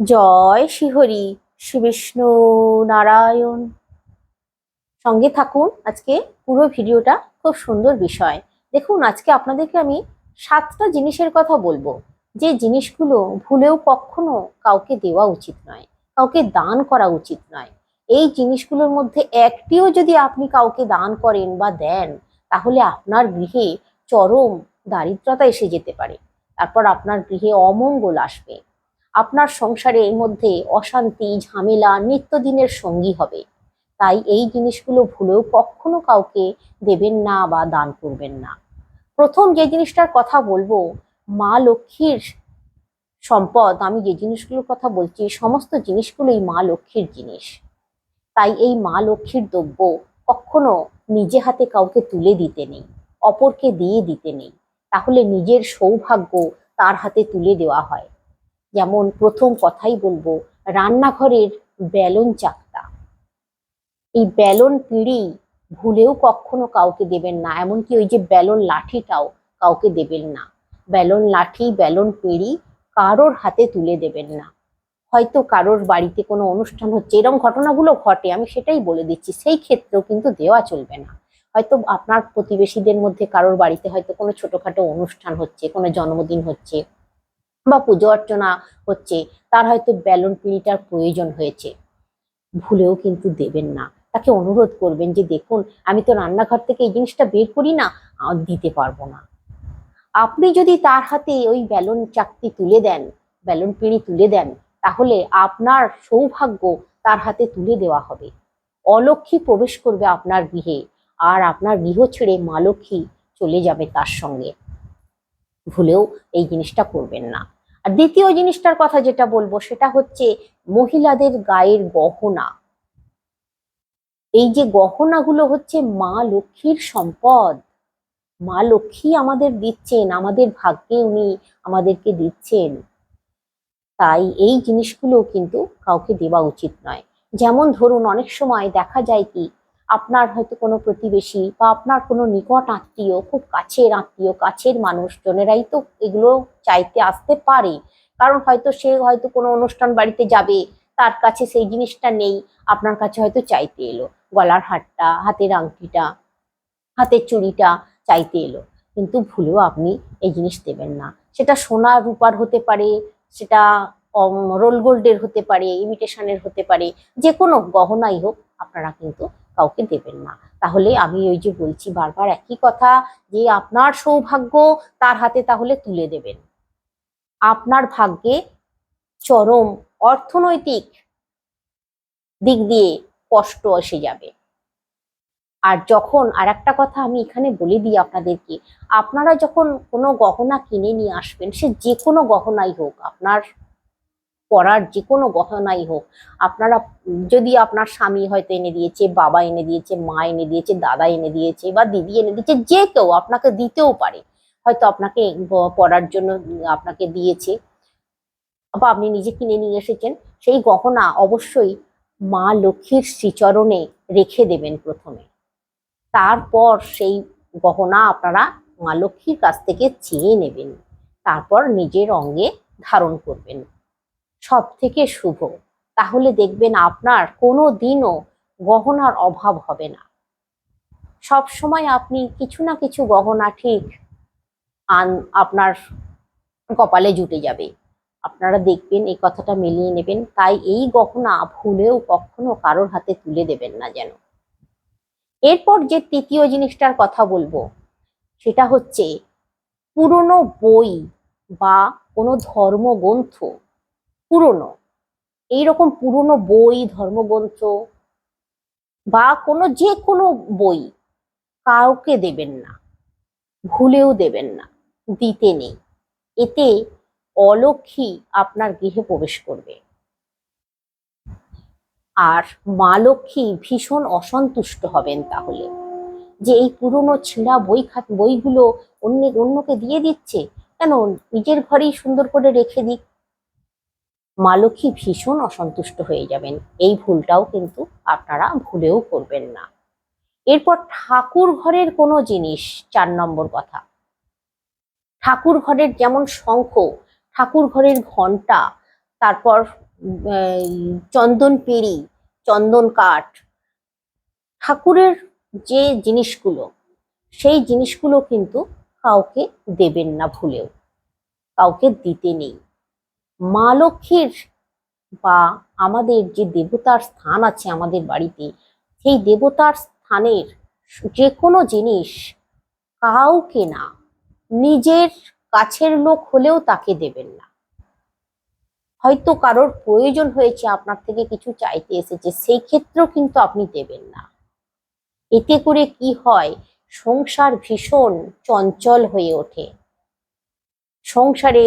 জয় শ্রীহরি শ্রী বিষ্ণু নারায়ণ। সঙ্গে থাকুন আজকে পুরো ভিডিওটা, খুব সুন্দর বিষয়। দেখুন, আজকে আপনাদেরকে আমি সাতটা জিনিসের কথা বলব। যে জিনিসগুলো ভুলেও কখনো কাউকে দেওয়া উচিত নয়, কাউকে দান করা উচিত নয়। এই জিনিসগুলোর মধ্যে একটিও যদি আপনি কাউকে দান করেন বা দেন, তাহলে আপনার গৃহে চরম দারিদ্রতা এসে যেতে পারে। তারপর আপনার গৃহে অমঙ্গল আসবে। আপনার সংসারের মধ্যে অশান্তি, ঝামেলা, নিত্যদিনের সঙ্গী হবে। তাই এই জিনিসগুলো ভুলেও কখনো কাউকে দেবেন না বা দান করবেন না। প্রথম যে জিনিসটার কথা বলব, মা লক্ষ্মীর সম্পদ, আমি যে জিনিসগুলোর কথা বলছি, সমস্ত জিনিসগুলোই মা লক্ষ্মীর জিনিস। তাই এই মা লক্ষ্মীর দ্রব্য কখনো নিজে হাতে কাউকে তুলে দিতে নেই, অপরকে দিয়ে দিতে নেই। তাহলে নিজের সৌভাগ্য তার হাতে তুলে দেওয়া হয়। যেমন প্রথম কথাই বলব, রান্নাঘরের বেলন চাকটা এই বেলন পিঁড়ি ভুলেও কখনো কাউকে দেবেন না, এমনকি ওই যে বেলন লাঠিটাও কাউকে দেবেন না। বেলন লাঠি বেলন পিঁড়ি কারোর হাতে তুলে দেবেন না। হয়তো কারোর বাড়িতে কোনো অনুষ্ঠান হচ্ছে এরকম ঘটনাগুলো ঘটে, আমি সেটাই বলে দিচ্ছি, সেই ক্ষেত্রেও কিন্তু দেওয়া চলবে না। হয়তো আপনার প্রতিবেশীদের মধ্যে কারোর বাড়িতে হয়তো কোনো ছোটখাটো অনুষ্ঠান হচ্ছে, কোনো জন্মদিন হচ্ছে বা পুজো অর্চনা হচ্ছে, তার হয়তো ব্যালন পিঁড়িটার প্রয়োজন হয়েছে। ভুলেও কিন্তু দেবেন না। তাকে অনুরোধ করবেন যে, দেখুন, আমি তো রান্নাঘর থেকে এই জিনিসটা বের করি না দিতে পারব না। আপনি যদি তার হাতে ওই ব্যালন চাকতি তুলে দেন ব্যালন পিঁড়ি তুলে দেন, তাহলে আপনার সৌভাগ্য তার হাতে তুলে দেওয়া হবে। অলক্ষী প্রবেশ করবে আপনার গৃহে, আর আপনার গৃহ ছেড়ে মা লক্ষ্মী চলে যাবে তার সঙ্গে। ভুলেও এই জিনিসটা করবেন না। আর দ্বিতীয় জিনিসটার কথা যেটা বলব সেটা হচ্ছে মহিলাদের গায়ের গহনা। এই যে গহনাগুলো হচ্ছে মা লক্ষ্মীর সম্পদ। মা লক্ষ্মী আমাদের দিচ্ছেন, আমাদের ভাগ্যে উনি আমাদেরকে দিচ্ছেন। তাই এই জিনিসগুলো কিন্তু কাউকে দেওয়া উচিত নয়। যেমন ধরুন অনেক সময় দেখা যায় কি আপনার হয়তো কোনো প্রতিবেশী বা আপনার কোনো নিকট আত্মীয়, খুব কাছের আত্মীয়, কাছের মানুষজনেরাই তো এগুলো চাইতে আসতে পারে। কারণ হয়তো সে হয়তো কোনো অনুষ্ঠান বাড়িতে যাবে, তার কাছে সেই জিনিসটা নেই, আপনার কাছে হয়তো চাইতে এলো। গলার হারটা, হাতের আংটিটা, হাতের চুড়িটা চাইতে এলো। কিন্তু ভুলেও আপনি এই জিনিস দেবেন না। সেটা সোনা রূপার হতে পারে, সেটা রোল গোল্ডের হতে পারে, ইমিটেশনের হতে পারে যে কোনো গহনাই হোক, আপনারা কিন্তু কাউকে দেবেন না। তাহলে আমি ওই যে বলছি বারবার একই কথা যে আপনার সৌভাগ্য তার হাতে তাহলে তুলে দেবেন। আপনার ভাগ্যে চরম অর্থনৈতিক দিক দিয়ে কষ্ট এসে যাবে। আর যখন আর একটা কথা আমি এখানে বলে দিই আপনাদেরকে, আপনারা যখন কোনো গহনা কিনে নিয়ে আসবেন, সে যে কোনো গহনাই হোক, আপনার পরার যে কোনো গহনাই হোক, আপনারা যদি আপনার স্বামী হয়তো এনে দিয়েছে, বাবা এনে দিয়েছে, মা এনে দিয়েছে, দাদা এনে দিয়েছে বা দিদি এনে দিয়েছে, যে কেউ আপনাকে দিতেও পারে। হয়তো আপনাকে পরার জন্য আপনাকে দিয়েছে বা আপনি নিজে কিনে নিয়ে এসেছেন, সেই গহনা অবশ্যই মা লক্ষ্মীর শ্রীচরণে রেখে দেবেন প্রথমে। তারপর সেই গহনা আপনারা মা লক্ষ্মীর কাছ থেকে চেয়ে নেবেন। তারপর নিজের অঙ্গে ধারণ করবেন। সব থেকে শুভ। তাহলে দেখবেন আপনার কোনো দিনও গহনার অভাব হবে না। সব সময় আপনি কিছু না কিছু গহনা ঠিক আন, আপনার কপালে জুটে যাবে। আপনারা দেখবেন এই কথাটা মিলিয়ে নেবেন, তাই এই গহনা ভুলেও কখনো কারোর হাতে তুলে দেবেন না যেন। এরপর যে তৃতীয় জিনিসটার কথা বলব, সেটা হচ্ছে পুরনো বই বা কোনো ধর্মগ্রন্থ পুরনো। এইরকম পুরনো বই, ধর্মগ্রন্থ বা কোনো যে কোনো বই কাউকে দেবেন না, ভুলেও দেবেন না, দিতে নেই। এতে অলক্ষী আপনার গৃহে প্রবেশ করবে। আর মা লক্ষ্মী ভীষণ অসন্তুষ্ট হবেন তাহলে। যে এই পুরনো ছেঁড়া বই খাত বইগুলো অন্য, অন্যকে দিয়ে দিচ্ছে, কেন নিজের ঘরেই সুন্দর করে রেখে দিক? মা লক্ষ্মী ভীষণ অসন্তুষ্ট হয়ে যাবেন। এই ভুলটাও কিন্তু আপনারা ভুলেও করবেন না। এরপর ঠাকুর ঘরের কোনো জিনিস, চার নম্বর কথা। ঠাকুর ঘরের যেমন শঙ্খ, ঠাকুর ঘরের ঘণ্টা তারপর চন্দন পেড়ি, চন্দন কাঠ, ঠাকুরের যে জিনিসগুলো, সেই জিনিসগুলো কিন্তু কাউকে দেবেন না ভুলেও। কাউকে দিতে নেই। মা লক্ষ্মীর বা আমাদের যে দেবতার স্থান আছে আমাদের বাড়িতে, সেই দেবতার স্থানের যে কোনো জিনিস কাউকে না, নিজের কাছের লোক হলেও তাকে দেবেন না। হয়তো কারোর প্রয়োজন হয়েছে, আপনার থেকে কিছু চাইতে এসেছে, সেই ক্ষেত্রেও কিন্তু আপনি দেবেন না। এতে করে কি হয়, সংসার ভীষণ চঞ্চল হয়ে ওঠে। সংসারে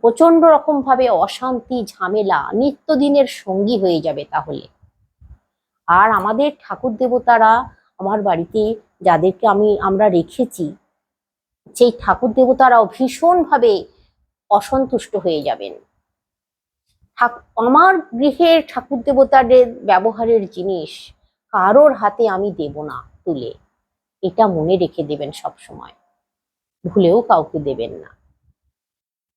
প্রচণ্ড রকম ভাবে অশান্তি, ঝামেলা, নিত্যদিনের সঙ্গী হয়ে যাবে তাহলে। আর আমাদের ঠাকুর দেবতারা আমার বাড়িতে যাদেরকে আমি, আমরা রেখেছি, সেই ঠাকুর দেবতারাও ভীষণভাবে অসন্তুষ্ট হয়ে যাবেন। আমার গৃহের ঠাকুর দেবতাদের ব্যবহারের জিনিস কারোর হাতে আমি দেব না তুলে। এটা মনে রেখে দেবেন সব সময় ভুলেও কাউকে দেবেন না।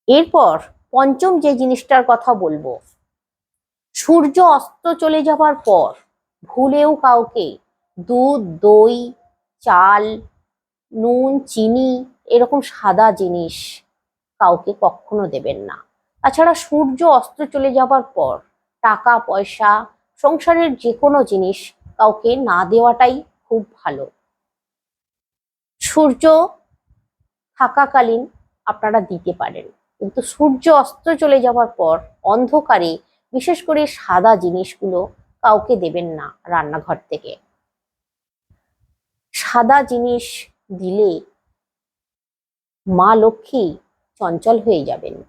এরপর পঞ্চম যে জিনিসটার কথা বলব, সূর্য অস্ত চলে যাবার পর ভুলেও কাউকে দুধ, দই, চাল, নুন, চিনি এরকম সাদা জিনিস কাউকে কখনো দেবেন না। তাছাড়া সূর্য অস্ত চলে যাবার পর টাকা, পয়সা, সংসারের যে কোনো জিনিস কাউকে না দেওয়াটাই খুব ভালো। সূর্য থাকাকালীন আপনারা দিতে পারেন। কিন্তু সূর্য অস্ত চলে যাওয়ার পর অন্ধকারে বিশেষ করে সাদা জিনিসগুলো কাউকে দেবেন না রান্নাঘর থেকে। সাদা জিনিস দিলে মা লক্ষ্মী চঞ্চল হয়ে যাবেন।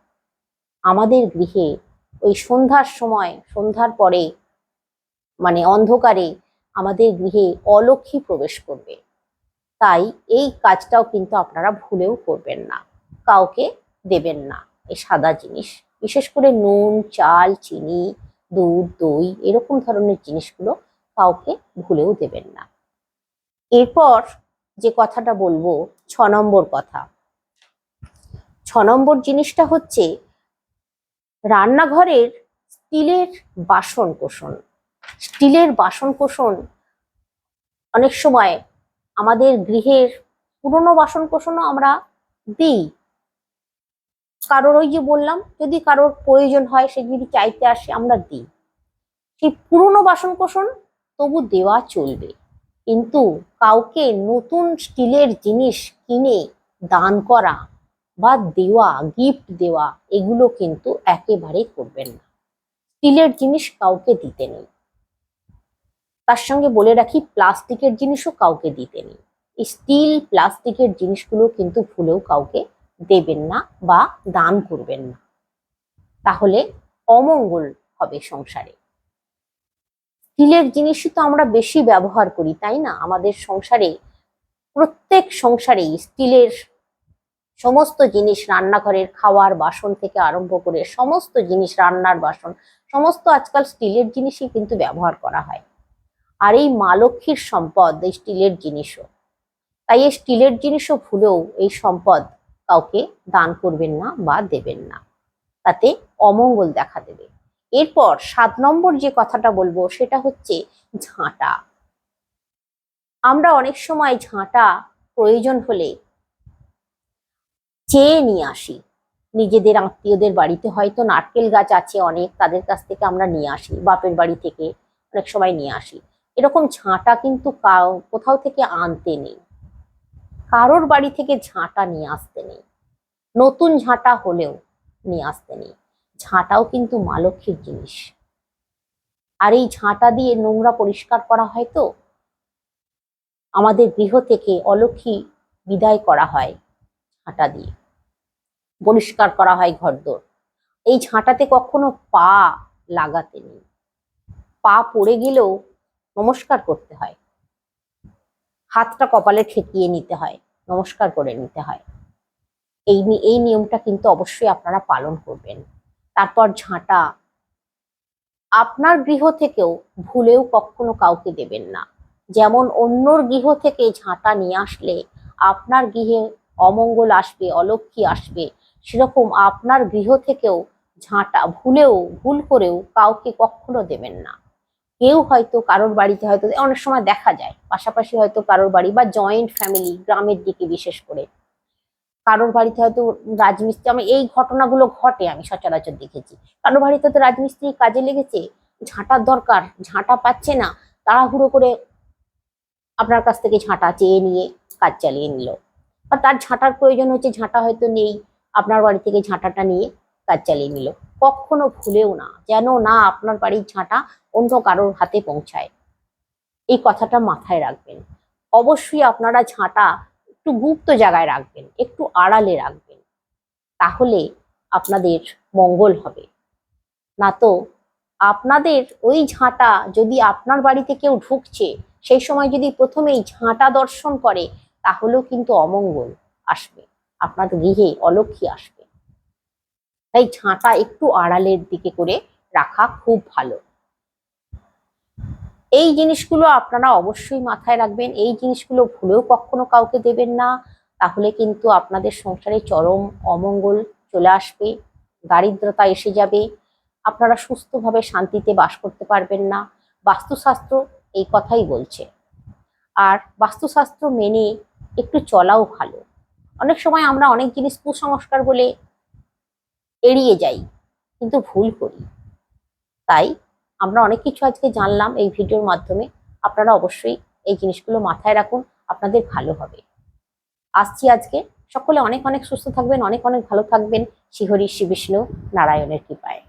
আমাদের গৃহে ওই সন্ধ্যার সময়, সন্ধ্যার পরে মানে অন্ধকারে আমাদের গৃহে অলক্ষ্মী প্রবেশ করবে। তাই এই কাজটাও কিন্তু আপনারা ভুলেও করবেন না। কাউকে দেবেন না। এই সাদা জিনিস, বিশেষ করে নুন, চাল, চিনি, দুধ, দই, এরকম ধরনের জিনিসগুলো কাউকে ভুলেও দেবেন না। এরপর যে কথাটা বলব, ছ নম্বর কথা। ছ নম্বর জিনিসটা হচ্ছে রান্নাঘরের স্টিলের বাসন কোসন স্টিলের বাসন কোসন অনেক সময় আমাদের গৃহের পুরনো বাসন কোসনও আমরা দিই কারোর ওই যে বললাম, যদি কারোর প্রয়োজন হয়, সে যদি চাইতে আসে, আমরা দিই। সেই পুরনো বাসন কোসন তবু দেওয়া চলবে। কিন্তু কাউকে নতুন স্টিলের জিনিস কিনে দান করা বা দেওয়া গিফট দেওয়া, এগুলো কিন্তু একেবারে করবেন না। স্টিলের জিনিস কাউকে দিতে নেই। তার সঙ্গে বলে রাখি, প্লাস্টিকের জিনিসও কাউকে দিতে নেই। স্টিল, প্লাস্টিকের জিনিসগুলো কিন্তু ভুলেও কাউকে দেবেন না বা দান করবেন না। তাহলে অমঙ্গল হবে সংসারে। স্টিলের জিনিসই তো আমরা বেশি ব্যবহার করি, তাই না? আমাদের সংসারে, প্রত্যেক সংসারেই স্টিলের সমস্ত জিনিস রান্নাঘরের খাওয়ার বাসন থেকে আরম্ভ করে সমস্ত জিনিস রান্নার বাসন, সমস্ত আজকাল স্টিলের জিনিসই কিন্তু ব্যবহার করা হয়। আর এই মা লক্ষ্মীর সম্পদ, এই স্টিলের জিনিসও। তাই এই স্টিলের জিনিসও ভুলেও এই সম্পদ কাউকে দান করবেন না বা দেবেন না। তাতে অমঙ্গল দেখা দেবে। এরপর সাত নম্বর যে কথাটা বলব, সেটা হচ্ছে ঝাঁটা। আমরা অনেক সময় ঝাঁটা প্রয়োজন হলে চেয়ে নিয়ে আসি। নিজেদের আত্মীয়দের বাড়িতে হয়তো নারকেল গাছ আছে অনেক, তাদের কাছ থেকে আমরা নিয়ে আসি, বাপের বাড়ি থেকে অনেক সময় নিয়ে আসি। এরকম ঝাঁটা কিন্তু কোথাও থেকে আনতে নেই। কারোর বাড়ি থেকে ঝাঁটা নিয়ে আসতে নেই। নতুন ঝাঁটা হলেও নিয়ে আসতে নেই। ঝাঁটাও কিন্তু মা লক্ষ্মীর জিনিস। আর এই ঝাঁটা দিয়ে নোংরা পরিষ্কার করা হয় তো? আমাদের গৃহ থেকে অলক্ষী বিদায় করা হয় ঝাঁটা দিয়ে। পরিষ্কার করা হয় ঘরদোর। এই ঝাঁটাতে কখনো পা লাগাতে নেই। পা পড়ে গেলেও নমস্কার করতে হয়। হাতটা কপালে ঠেকিয়ে নিতে হয়, নমস্কার করে নিতে হয়। এই এই নিয়মটা কিন্তু অবশ্যই আপনারা পালন করবেন। তারপর ঝাঁটা। আপনার গৃহ থেকেও ভুলেও কখনো কাউকে দেবেন না। যেমন অন্যর গৃহ থেকে ঝাঁটা নিয়ে আসলে আপনার গৃহে অমঙ্গল আসবে অলক্ষী আসবে, সেরকম আপনার গৃহ থেকেও ঝাঁটা, ভুলেও, ভুল করেও কাউকে কখনো দেবেন না। কেউ হয়তো কারোর বাড়িতে হয়তো অনেক সময় দেখা যায়। পাশাপাশি হয়তো কারোর বাড়ি বা জয়েন্ট ফ্যামিলি গ্রামের দিকে বিশেষ করে। কারোর বাড়িতে হয়তো রাজমিস্ত্রি, আমি এই ঘটনাগুলো ঘটে আমি সচরাচর দেখেছি। কারোর বাড়িতে তো রাজমিস্ত্রি কাজে লেগেছে, ঝাঁটার দরকার, ঝাঁটা পাচ্ছে না, তাড়াহুড়ো করে আপনার কাছ থেকে ঝাঁটা চেয়ে নিয়ে কাজ চালিয়ে নিল। বা তার ঝাঁটার প্রয়োজন হচ্ছে ঝাঁটা হয়তো নেই, আপনার বাড়ি থেকে ঝাঁটাটা নিয়ে কাজ চালিয়ে নিল। কখনো ভুলেও না, যেন না আপনার বাড়ির ঝাঁটা অন্য কারোর হাতে পৌঁছায়। এই কথাটা মাথায় রাখবেন। অবশ্যই আপনারা ঝাঁটা একটু গুপ্ত জায়গায় রাখবেন, একটু আড়ালে রাখবেন। তাহলে আপনাদের মঙ্গল হবে। না তো, আপনাদের ওই ঝাঁটা যদি আপনার বাড়িতে কেউ ঢুকছে, সেই সময় যদি প্রথমেই ঝাঁটা দর্শন করে, তাহলেও কিন্তু অমঙ্গল আসবে। আপনার গৃহে অলক্ষী আসবে। তাই ঝাঁটা একটু আড়ালের দিকে করে রাখা খুব ভালো। এই জিনিসগুলো আপনারা অবশ্যই মাথায় রাখবেন। এই জিনিসগুলো ভুলেও কখনো কাউকে দেবেন না। তাহলে কিন্তু আপনাদের সংসারে চরম অমঙ্গল চলে আসবে, দারিদ্রতা এসে যাবে। আপনারা সুস্থভাবে শান্তিতে বাস করতে পারবেন না। বাস্তুশাস্ত্র এই কথাই বলছে। আর বাস্তুশাস্ত্র মেনে একটু চলাও ভালো। অনেক সময় আমরা অনেক জিনিস কুসংস্কার বলে এড়িয়ে যাই, কিন্তু ভুল করি। তাই আমরা অনেক কিছু আজকে জানলাম এই ভিডিওর মাধ্যমে। আপনারা অবশ্যই এই জিনিসগুলো মাথায় রাখুন, আপনাদের ভালো হবে। আসছি আজকে। সকলে অনেক অনেক সুস্থ থাকবেন, অনেক অনেক ভালো থাকবেন। শ্রীহরি শ্রী বিষ্ণু নারায়ণের কৃপায়।